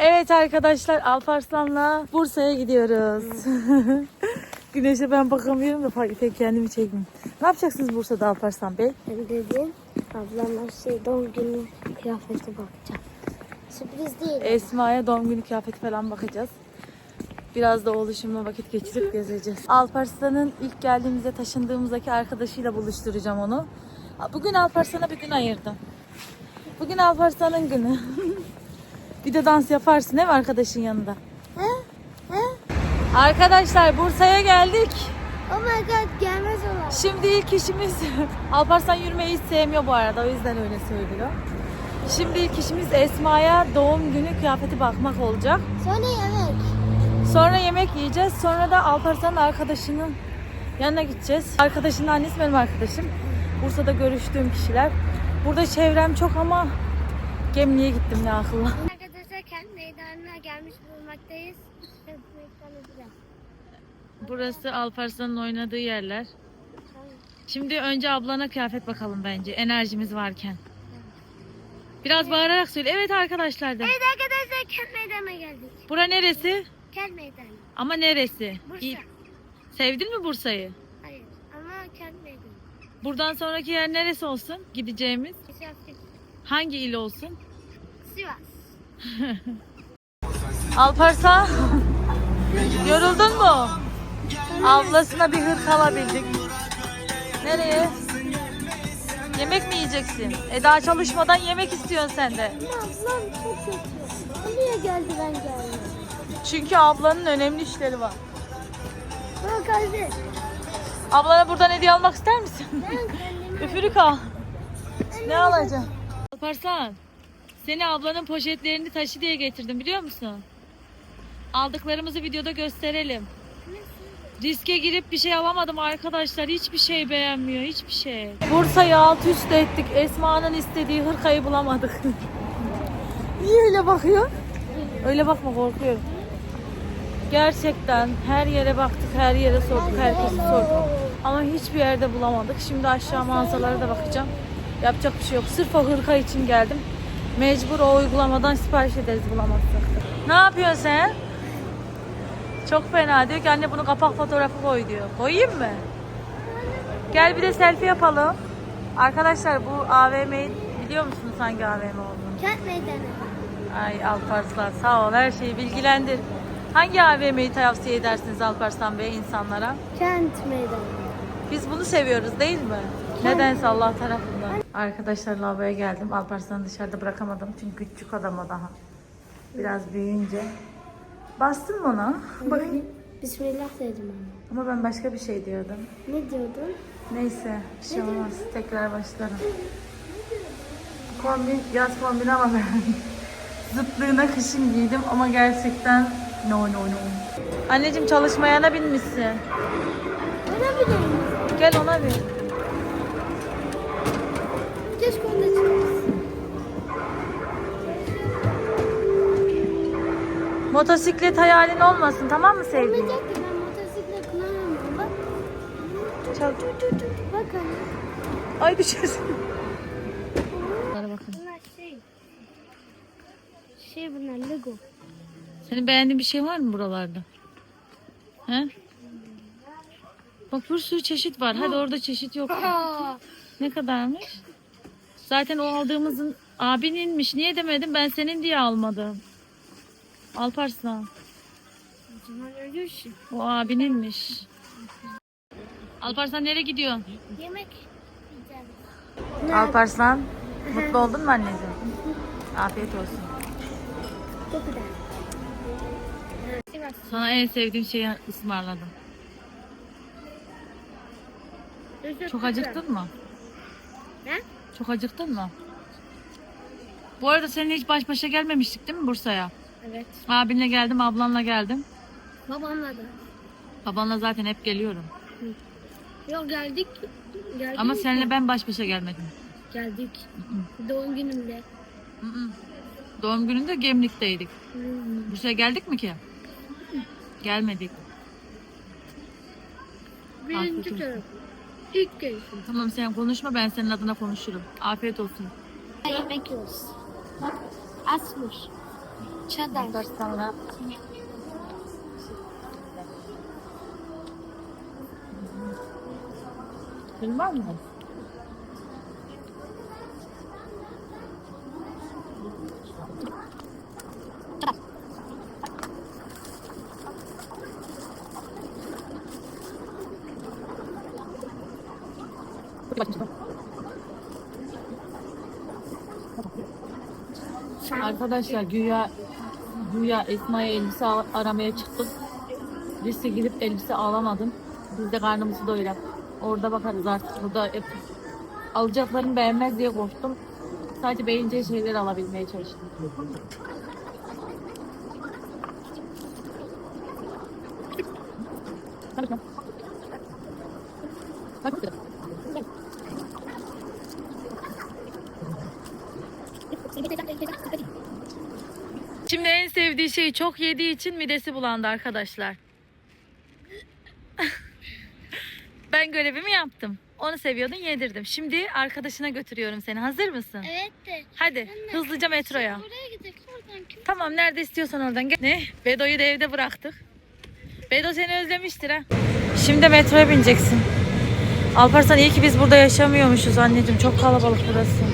Evet arkadaşlar Alparslan'la Bursa'ya gidiyoruz. Güneşe ben bakamıyorum da fark pek kendimi çekmeyeyim. Ne yapacaksınız Bursa'da Alparslan Bey? Ben dedim ablama şey doğum günü kıyafeti bakacağım. Sürpriz değil. Esma'ya doğum günü kıyafeti falan bakacağız. Biraz da oluşumla vakit geçirip gezeceğiz. Alparslan'ın ilk geldiğimizde taşındığımızdaki arkadaşıyla buluşturacağım onu. Bugün Alparslan'a bir gün ayırdım. Bugün Alparslan'ın günü. bir de dans yaparsın mi arkadaşın yanında? He? He? Arkadaşlar Bursa'ya geldik. Oh my god gelmez olan. Şimdi ilk işimiz Alparslan yürümeyi hiç sevmiyor bu arada o yüzden öyle söylüyor. Şimdi ilk işimiz Esma'ya doğum günü kıyafeti bakmak olacak. Sonra yemek. Sonra yemek yiyeceğiz. Sonra da Alparslan'ın arkadaşının yanına gideceğiz. Arkadaşının annesi benim arkadaşım. Bursa'da görüştüğüm kişiler. Burada çevrem çok ama Gemli'ye gittim ne akıllı. Arkadaşlar kent meydanına gelmiş bulunmaktayız. Kent meydanı biraz. Burası Alparslan'ın oynadığı yerler. Şimdi önce ablana kıyafet bakalım bence enerjimiz varken. Biraz bağırarak söyle. Evet arkadaşlar de. Evet arkadaşlar kent meydanına geldik. Bura neresi? Kent meydanı. Ama neresi? Bursa. İyi. Sevdin mi Bursa'yı? Hayır ama kent meydanı. Buradan sonraki yer neresi olsun? Gideceğimiz. Sivas. Hangi il olsun? Sivas. Alparslan. Yoruldun mu? Ablasına bir hırk alabildik. Nereye? Yemek mi yiyeceksin? E daha çalışmadan yemek istiyorsun sen de. Ablam çok kötü. Niye geldi ben gelmedim? Çünkü ablanın önemli işleri var. Bak kardeş. Ablana buradan hediye almak ister misin? Üfürük al. Ne alacaksın? Alparslan, seni ablanın poşetlerini taşı diye getirdim biliyor musun? Aldıklarımızı videoda gösterelim. Riske girip bir şey alamadım arkadaşlar. Hiçbir şey beğenmiyor. Hiçbir şey. Bursa'yı alt üst ettik. Esma'nın istediği hırkayı bulamadık. Niye öyle bakıyor? Öyle bakma korkuyorum. Gerçekten her yere baktık, her yere sorduk, herkesi sorduk. Ama hiçbir yerde bulamadık. Şimdi aşağı mağazalara da bakacağım. Yapacak bir şey yok. Sırf o hırka için geldim. Mecbur o uygulamadan sipariş ederiz bulamazsak. Ne yapıyorsun sen? Çok fena diyor ki anne bunu kapak fotoğrafı koy diyor. Koyayım mı? Gel bir de selfie yapalım. Arkadaşlar bu AVM'yi biliyor musunuz hangi AVM olduğunu? kent meydanı. Ay Alparslan sağ ol her şeyi bilgilendir. Hangi AVM'yi tavsiye edersiniz Alparslan Bey insanlara? Kent meydanı. Biz bunu seviyoruz değil mi? Nedense Allah tarafından. Arkadaşlar lavaboya geldim. Alparslan'ı dışarıda bırakamadım. Çünkü küçük adam o daha. Biraz büyüyünce. Bastın mı ona? Bakayım. Bismillah dedim ama. Ama ben başka bir şey diyordum. Ne diyordun? Neyse bir şey olmaz. Tekrar başlarım. Kombin, yaz kombin ama ben zıplığına kışın giydim ama gerçekten no no no. Anneciğim çalışmayana binmişsin. Öyle bileyim. Gel ona bir. Motosiklet hayalin olmasın tamam mı sevgilim? Olmayacak ki ben motosiklet kullanamıyorum. Bak. Çal. Bak anne. Ay düşersin. Bunlara bakın. Bunlar şey. Şey bunlar Lego. Senin beğendiğin bir şey var mı buralarda? He? Bak bir sürü çeşit var. Hadi orada çeşit yok. Ne kadarmış? Zaten o aldığımızın abininmiş. Niye demedim? Ben senin diye almadım. Alparslan. Şey. O abininmiş. Alparslan nereye gidiyorsun? Yemek yiyeceğim. Alparslan. Mutlu oldun mu anneciğim? Afiyet olsun. Çok güzel. Sana en sevdiğim şeyi ısmarladım. Çok acıktın mı? Ne? Çok acıktın mı? Bu arada seninle hiç baş başa gelmemiştik değil mi Bursa'ya? Evet. Abinle geldim, ablanla geldim. Babamla da. Babanla zaten hep geliyorum. Yok geldik. Geldik. Ama seninle ben baş başa gelmedim. Geldik. Doğum günümde. Hı hı. Doğum gününde Gemlik'teydik. Bursa'ya geldik mi ki? Gelmedik. Afiyet Birinci kere. İlk kez. Tamam sen konuşma ben senin adına konuşurum. Afiyet olsun. Yemek yiyoruz. Bak asmış. Çadar. Var mı? Arkadaşlar güya güya Esma'ya elbise aramaya çıktık. Liste gidip elbise alamadım. Biz de karnımızı doyurak. Orada bakarız artık. Burada hep alacaklarını beğenmez diye korktum. Sadece beğeneceği şeyleri alabilmeye çalıştım. Şimdi en sevdiği şeyi çok yediği için midesi bulandı arkadaşlar. ben görevimi yaptım. Onu seviyordun yedirdim. Şimdi arkadaşına götürüyorum seni. Hazır mısın? Evet de. Hadi hızlıca metroya. Oraya gidelim. Oradan kim? Tamam nerede istiyorsan oradan gel. Ne? Bedo'yu da evde bıraktık. Bedo seni özlemiştir ha. Şimdi metroya bineceksin. Alparslan iyi ki biz burada yaşamıyormuşuz anneciğim. Çok kalabalık burası.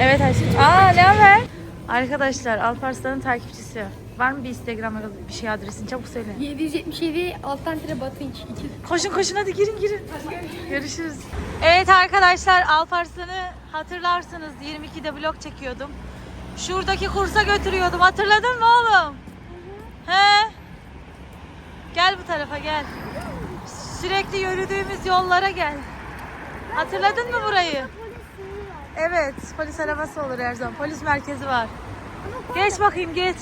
Evet Ayşe. Aa ne haber? Arkadaşlar Alparslan'ın takipçisi. Var mı bir Instagram bir şey adresin? Çabuk söyle. 777 alttan tire Batınç 2. Koşun koşun hadi girin girin. Görüşürüz. Evet arkadaşlar Alparslan'ı hatırlarsınız 22'de vlog çekiyordum. Şuradaki kursa götürüyordum. Hatırladın mı oğlum? He? Gel bu tarafa gel. Sürekli yürüdüğümüz yollara gel. Hatırladın mı burayı? Evet, polis arabası olur her zaman. Polis merkezi var. Geç bakayım geç.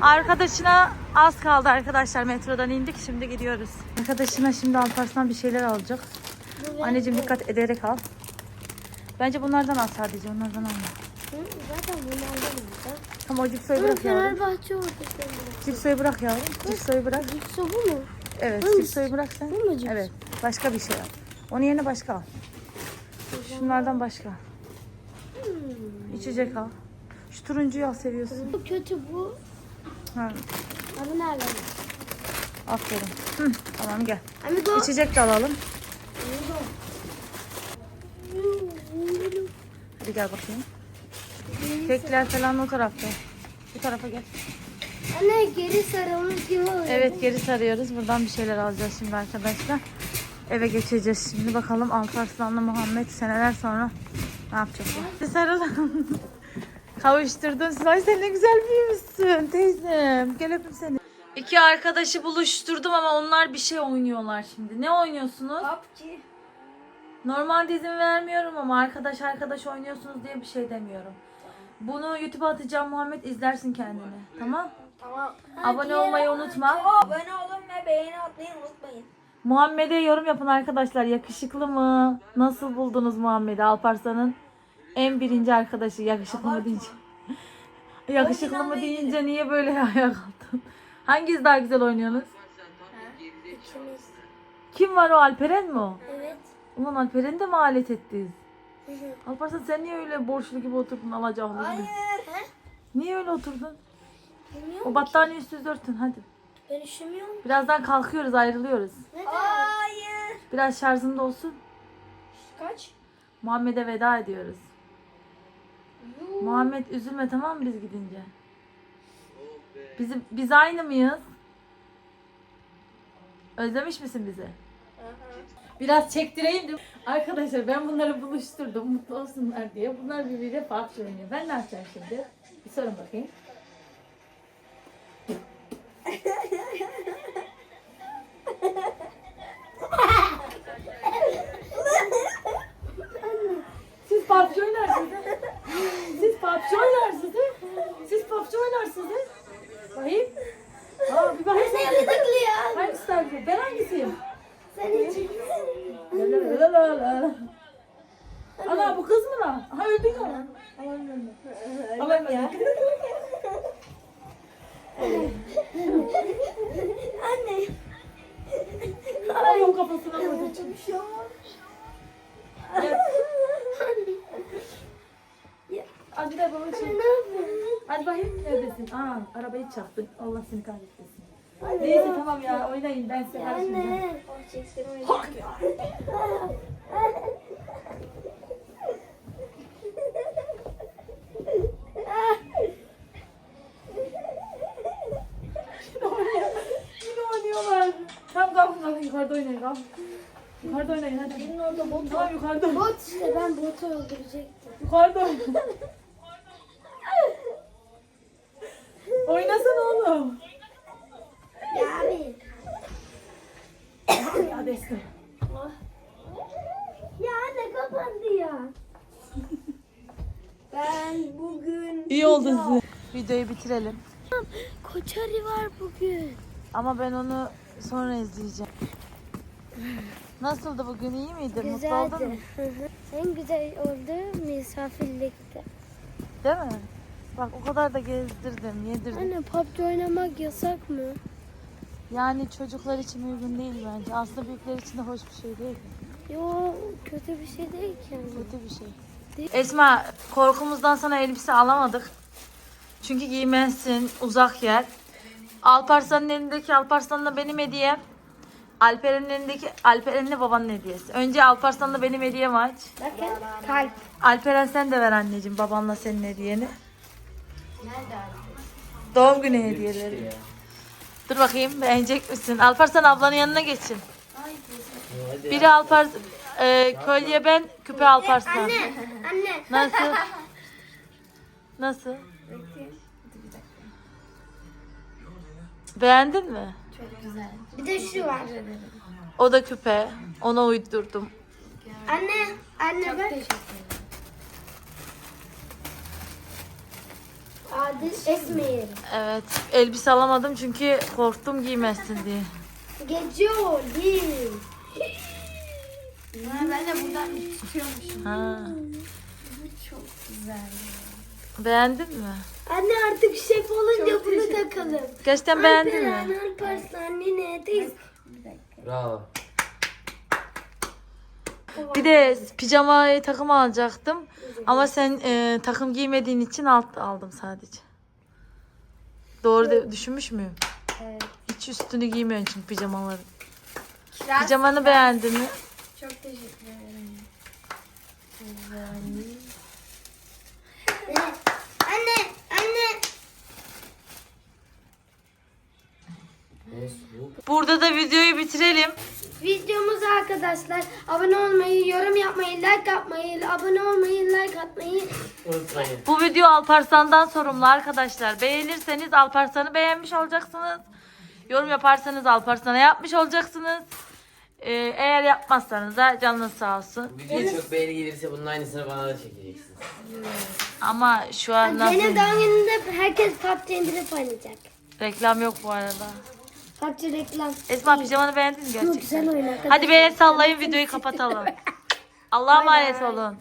Arkadaşına az kaldı arkadaşlar. Metrodan indik şimdi gidiyoruz. Arkadaşına şimdi Alparslan bir şeyler alacak. Anneciğim dikkat ederek al. Bence bunlardan al sadece onlardan alma. Hı, Zaten bunlardan alacağım. Tamam o cipsoyu bırak yavrum. Fenerbahçe orada. Cipsoyu bırak yavrum. Cipsoyu bırak. Cipso bu mu? Evet Hangisi? cipsoyu bırak sen. Bu mu cips? Evet. Başka bir şey al. Onun yerine başka al. Şunlardan başka. Hmm. İçecek al. Şu turuncuyu al seviyorsun. Bu kötü bu. Ha, Abi nerede? aferin. Hı, tamam gel. Amigo. İçecek de alalım. Hadi gel bakayım. Kekler falan o tarafta. Bu tarafa gel. Anne geri sarılmış gibi oluyor. Evet geri sarıyoruz. Buradan bir şeyler alacağız şimdi arkadaşlar. Eve geçeceğiz şimdi. Bakalım Alparslan'la Muhammed seneler sonra ne yapacak? Bir sarılın. Kavuşturdun. Sıvay sen ne güzel büyümüşsün teyzem. Gel öpeyim seni. İki arkadaşı buluşturdum ama onlar bir şey oynuyorlar şimdi. Ne oynuyorsunuz? PUBG. Normalde izin vermiyorum ama arkadaş arkadaş oynuyorsunuz diye bir şey demiyorum. Bunu YouTube'a atacağım Muhammed izlersin kendini. Tamam? Tamam. Abone olmayı unutma. Abone olun ve beğeni atmayı unutmayın. Muhammed'e yorum yapın arkadaşlar. Yakışıklı mı? Nasıl buldunuz Muhammed'i? Alparslan'ın en birinci arkadaşı. Yakışıklı mı deyince? Yakışıklı mı deyince niye böyle ayağa kalktın? Hanginiz daha güzel oynuyorsunuz? İkimiz. Kim var o? Alperen mi o? Evet. Ulan Alperen'i de mi alet ettiniz? Alparslan sen niye öyle borçlu gibi oturdun gibi? He? Niye öyle oturdun? Bilmiyorum. O battaniye üstü örtün hadi. Ben üşümüyorum. Birazdan kalkıyoruz ayrılıyoruz. Neden? Hayır. Biraz şarjında olsun. Kaç? Muhammed'e veda ediyoruz. Muhammed üzülme tamam mı biz gidince? Bizim, biz aynı mıyız? Özlemiş misin bizi? Biraz çektireyim de. Arkadaşlar ben bunları buluşturdum mutlu olsunlar diye. Bunlar birbiriyle farklı oynuyor. Ben ne yapacağım şimdi? Bir sorun bakayım. Siz PUBG oynarsınız. ha? Siz PUBG oynarsınız. ha? Siz PUBG oynarsınız. ha? Bakayım. Aa, bir bakayım. Seni tıklıyor. Hangisi daha güzel? Ben hangisiyim? Sen hiç. La la la la la. Ana bu kız mı lan? Ha ya. Aman öldüm. Aman ya. Anne. Ay o kafasına vurdu. Bir şey olmaz. Ya. Hadi de. Ne yapıyorsun? Hadi bakayım neredesin? Aa arabayı çarptın. Allah seni kahretmesin. Neyse tamam ya oynayın ben size karışmayacağım. Anne. O çektirmeyi. Yine oynuyorlar. Tamam kalkın kalkın yukarıda oynayın kalkın. Yukarıda oynayın hadi. Senin orada bot Tamam yukarıda. Bot işte ben botu öldürecektim. Yukarıda oynayın. Oynasana oğlum. Ya abi. Hadi Esin. Ya anne kapandı ya. ben bugün... İyi oldu size. Videoyu bitirelim. Koçari var bugün. Ama ben onu sonra izleyeceğim. Nasıldı bugün? iyi miydi? Mutlu oldun mu? Güzeldi. Hı hı. en güzel oldu misafirlikte. Değil mi? Bak o kadar da gezdirdim, yedirdim. Anne PUBG oynamak yasak mı? Yani çocuklar için uygun değil bence. Aslında büyükler için de hoş bir şey değil. Yo kötü bir şey değil ki. anne. Kötü bir şey. Değil. Esma korkumuzdan sana elbise alamadık. Çünkü giymezsin uzak yer. Alparslan'ın elindeki Alparslan da benim hediyem. Alperen'in elindeki Alperen'in de babanın hediyesi. Önce Alparslan'la benim hediyemi aç. Bakın kalp. Alperen sen de ver anneciğim babanla senin hediyeni. Doğum günü hediyeleri. Dur bakayım beğenecek misin? Alparslan ablanın yanına geçin. Biri Alpars e, kolye ben küpe Alparslan. Anne. Nasıl? Nasıl? Beğendin mi? Bir de şu var. O da küpe. Ona uydurdum. Anne. Anne bak. Adil Esmeyer. Evet. Elbise alamadım çünkü korktum giymezsin diye. Geçiyor değil. ben de buradan tutuyormuşum. Ha. Çok güzel. Beğendin mi? Anne artık şef olunca Çok bunu teşekkür takalım. Gerçekten beğendin mi? Alperen, Alparslan, Nine, teyze. Bravo. Bir de pijama takım alacaktım. Ama sen e, takım giymediğin için alt aldım sadece. Doğru de, düşünmüş müyüm? Evet. Hiç üstünü giymiyorsun çünkü pijamaları. Kiraz. Pijamanı beğendin mi? Çok teşekkür ederim. Anne, anne. Ne soğuk. Burada da videoyu bitirelim. Videomuza arkadaşlar abone olmayı, yorum yapmayı, like yapmayı, abone olmayı, like atmayı. Unutmayın. Bu video Alparslan'dan sorumlu arkadaşlar. Beğenirseniz Alparslan'ı beğenmiş olacaksınız. Yorum yaparsanız Alparslan'a yapmış olacaksınız. Ee, eğer yapmazsanız da canınız sağ olsun. Videoya çok beğeni gelirse bunun aynısını bana da çekeceksiniz. Ama şu an nasıl... Benim doğum günümde herkes PUBG indirip oynayacak. Reklam yok bu arada. PUBG reklam. Esma pijamanı beğendin mi Çok gerçekten? güzel arkadaşlar. Hadi beğen sallayın videoyu kapatalım. Allah'a emanet olun.